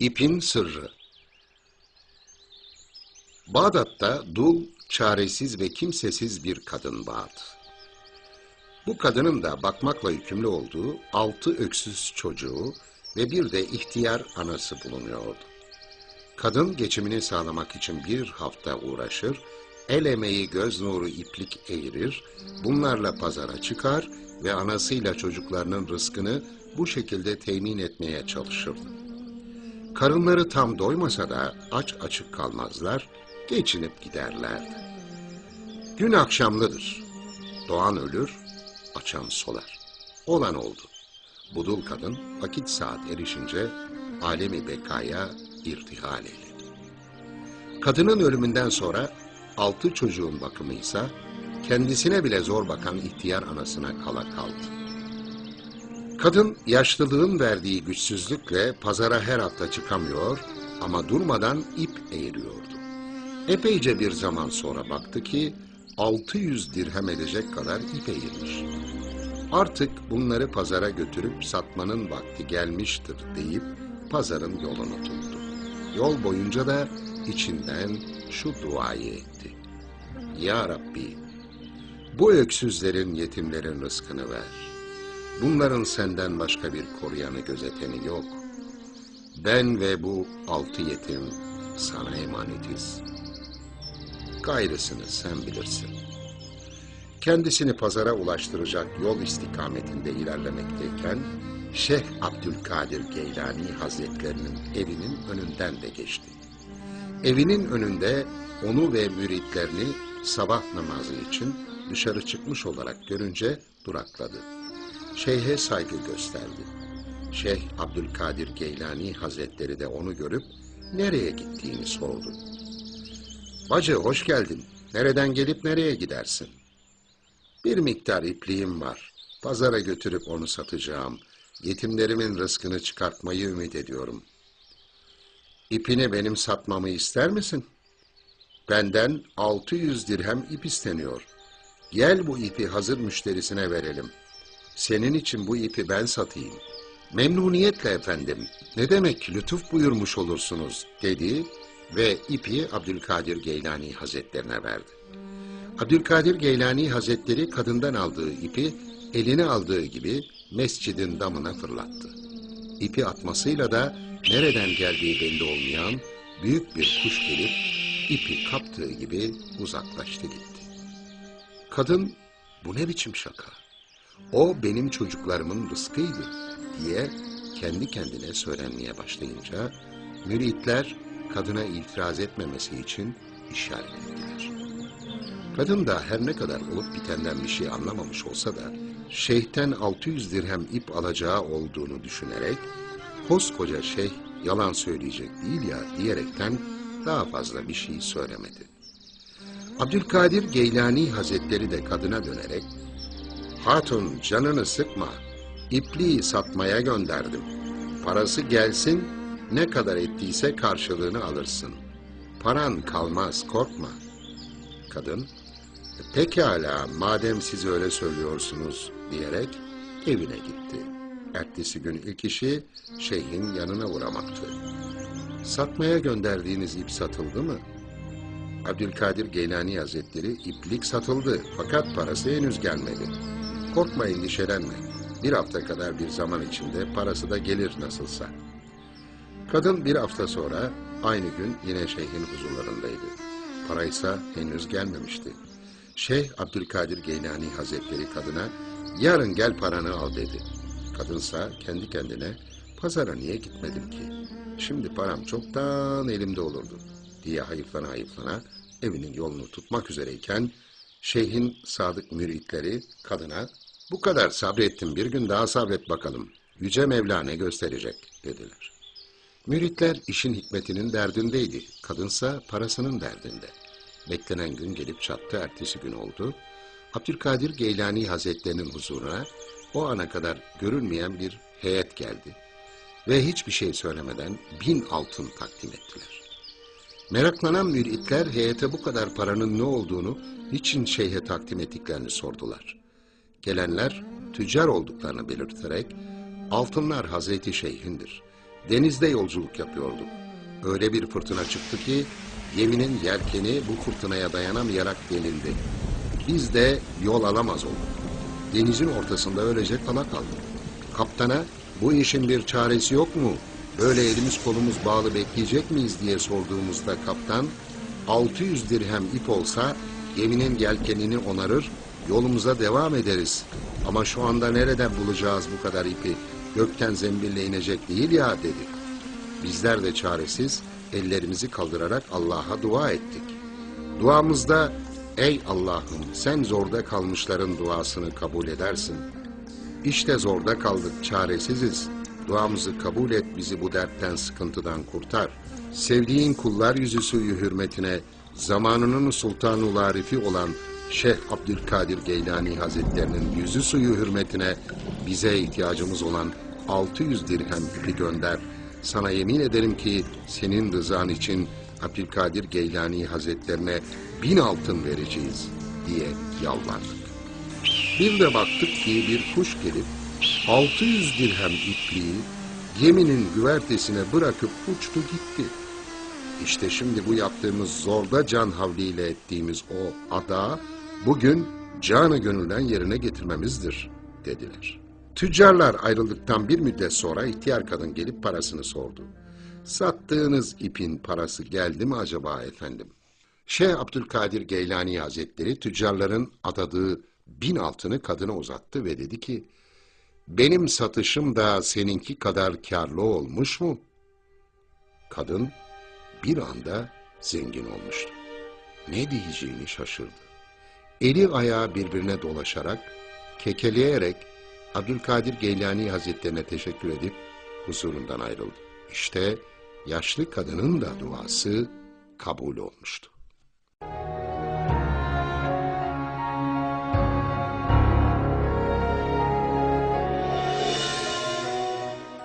İpin Sırrı Bağdat'ta dul, çaresiz ve kimsesiz bir kadın vardı. Bu kadının da bakmakla yükümlü olduğu altı öksüz çocuğu ve bir de ihtiyar anası bulunuyordu. Kadın geçimini sağlamak için bir hafta uğraşır, el emeği göz nuru iplik eğirir, bunlarla pazara çıkar ve anasıyla çocuklarının rızkını bu şekilde temin etmeye çalışırdı. Karınları tam doymasa da aç açık kalmazlar, geçinip giderlerdi. Gün akşamlıdır. Doğan ölür, açan solar. Olan oldu. Budul kadın vakit saat erişince alemi bekaya irtihal eyledi. Kadının ölümünden sonra altı çocuğun bakımıysa kendisine bile zor bakan ihtiyar anasına kala kaldı. Kadın yaşlılığın verdiği güçsüzlükle pazara her hafta çıkamıyor ama durmadan ip eğiriyordu. Epeyce bir zaman sonra baktı ki 600 dirhem edecek kadar ip eğilmiş. Artık bunları pazara götürüp satmanın vakti gelmiştir deyip pazarın yolunu tuttu. Yol boyunca da içinden şu duayı etti. Ya Rabbi, bu öksüzlerin, yetimlerin rızkını ver. Bunların senden başka bir koruyanı, gözeteni yok. Ben ve bu altı yetim sana emanetiz. Gayrısını sen bilirsin. Kendisini pazara ulaştıracak yol istikametinde ilerlemekteyken, Şeyh Abdülkadir Geylani Hazretlerinin evinin önünden de geçti. Evinin önünde onu ve müritlerini sabah namazı için dışarı çıkmış olarak görünce durakladı. Şeyhe saygı gösterdi. Şeyh Abdülkadir Geylani Hazretleri de onu görüp nereye gittiğini sordu. Bacı hoş geldin. Nereden gelip nereye gidersin? Bir miktar ipliğim var. Pazara götürüp onu satacağım. Yetimlerimin rızkını çıkartmayı ümit ediyorum. İpini benim satmamı ister misin? Benden 600 dirhem ip isteniyor. Gel bu ipi hazır müşterisine verelim. Senin için bu ipi ben satayım. Memnuniyetle efendim. Ne demek lütuf buyurmuş olursunuz dedi ve ipi Abdülkadir Geylani Hazretlerine verdi. Abdülkadir Geylani Hazretleri kadından aldığı ipi eline aldığı gibi mescidin damına fırlattı. İpi atmasıyla da nereden geldiği belli olmayan büyük bir kuş gelip ipi kaptığı gibi uzaklaştı gitti. Kadın bu ne biçim şaka? O benim çocuklarımın rızkıydı diye kendi kendine söylenmeye başlayınca müritler kadına itiraz etmemesi için işaret ettiler. Kadın da her ne kadar olup bitenden bir şey anlamamış olsa da şeyhten 600 dirhem ip alacağı olduğunu düşünerek koskoca şeyh yalan söyleyecek değil ya diyerekten daha fazla bir şey söylemedi. Abdülkadir Geylani Hazretleri de kadına dönerek Hatun canını sıkma, ipliği satmaya gönderdim. Parası gelsin, ne kadar ettiyse karşılığını alırsın. Paran kalmaz, korkma. Kadın, pekala madem siz öyle söylüyorsunuz diyerek evine gitti. Ertesi gün ilk işi şeyhin yanına uğramaktı. Satmaya gönderdiğiniz ip satıldı mı? Abdülkadir Geylani Hazretleri iplik satıldı fakat parası henüz gelmedi. Korkma endişelenme. Bir hafta kadar bir zaman içinde parası da gelir nasılsa. Kadın bir hafta sonra aynı gün yine şeyhin huzurlarındaydı. Paraysa henüz gelmemişti. Şeyh Abdülkadir Geylani Hazretleri kadına yarın gel paranı al dedi. Kadınsa kendi kendine pazara niye gitmedim ki? Şimdi param çoktan elimde olurdu diye hayıflana hayıflana evinin yolunu tutmak üzereyken şeyhin sadık müritleri kadına bu kadar sabrettim bir gün daha sabret bakalım. Yüce Mevla ne gösterecek dediler. Müritler işin hikmetinin derdindeydi. Kadınsa parasının derdinde. Beklenen gün gelip çattı ertesi gün oldu. Abdülkadir Geylani Hazretlerinin huzuruna o ana kadar görünmeyen bir heyet geldi. Ve hiçbir şey söylemeden bin altın takdim ettiler. Meraklanan müritler heyete bu kadar paranın ne olduğunu, niçin şeyhe takdim ettiklerini sordular. Gelenler tüccar olduklarını belirterek, altınlar Hazreti Şeyh'indir. Denizde yolculuk yapıyorduk. Öyle bir fırtına çıktı ki, geminin yelkeni bu fırtınaya dayanamayarak delindi. Biz de yol alamaz olduk. Denizin ortasında öylece kala kaldık. Kaptana, bu işin bir çaresi yok mu? Böyle elimiz kolumuz bağlı bekleyecek miyiz diye sorduğumuzda kaptan, 600 dirhem ip olsa geminin yelkenini onarır, yolumuza devam ederiz. Ama şu anda nereden bulacağız bu kadar ipi? Gökten zembille inecek değil ya dedi. Bizler de çaresiz ellerimizi kaldırarak Allah'a dua ettik. Duamızda ey Allah'ım sen zorda kalmışların duasını kabul edersin. İşte zorda kaldık çaresiziz. Duamızı kabul et bizi bu dertten sıkıntıdan kurtar. Sevdiğin kullar yüzü suyu hürmetine zamanının sultanul arifi olan Şeyh Abdülkadir Geylani Hazretlerinin yüzü suyu hürmetine bize ihtiyacımız olan 600 dirhem ipi gönder. Sana yemin ederim ki senin rızan için Abdülkadir Geylani Hazretlerine bin altın vereceğiz diye yalvardık. Bir de baktık ki bir kuş gelip 600 dirhem ipliği geminin güvertesine bırakıp uçtu gitti. İşte şimdi bu yaptığımız zorda can havliyle ettiğimiz o ada bugün canı gönülden yerine getirmemizdir dediler. Tüccarlar ayrıldıktan bir müddet sonra ihtiyar kadın gelip parasını sordu. Sattığınız ipin parası geldi mi acaba efendim? Şeyh Abdülkadir Geylani Hazretleri tüccarların adadığı bin altını kadına uzattı ve dedi ki, benim satışım da seninki kadar karlı olmuş mu? Kadın bir anda zengin olmuştu. Ne diyeceğini şaşırdı. Eli ayağı birbirine dolaşarak, kekeleyerek Abdülkadir Geylani Hazretlerine teşekkür edip huzurundan ayrıldı. İşte yaşlı kadının da duası kabul olmuştu.